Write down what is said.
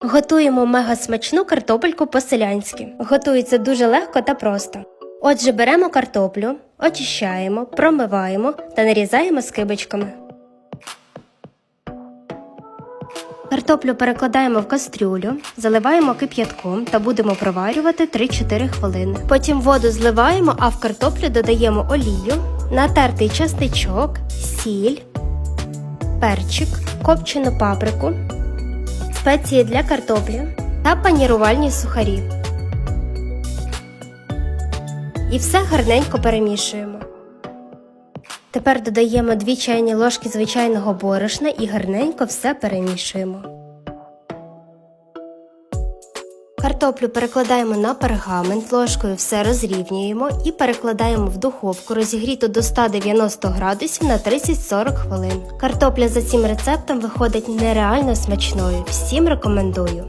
Готуємо мега смачну картопельку по-селянськи. Готується дуже легко та просто. Отже, беремо картоплю, очищаємо, промиваємо та нарізаємо скибочками. Картоплю перекладаємо в кастрюлю, заливаємо кип'ятком та будемо проварювати 3-4 хвилини. Потім воду зливаємо, а в картоплю додаємо олію, натертий частичок, сіль, перчик, копчену паприку, спеції для картоплі та панірувальні сухарі. І все гарненько перемішуємо. Тепер додаємо 2 чайні ложки звичайного борошна і гарненько все перемішуємо. Картоплю перекладаємо на пергамент, ложкою все розрівнюємо і перекладаємо в духовку розігріту до 190 градусів на 30-40 хвилин. Картопля за цим рецептом виходить нереально смачною. Всім рекомендую.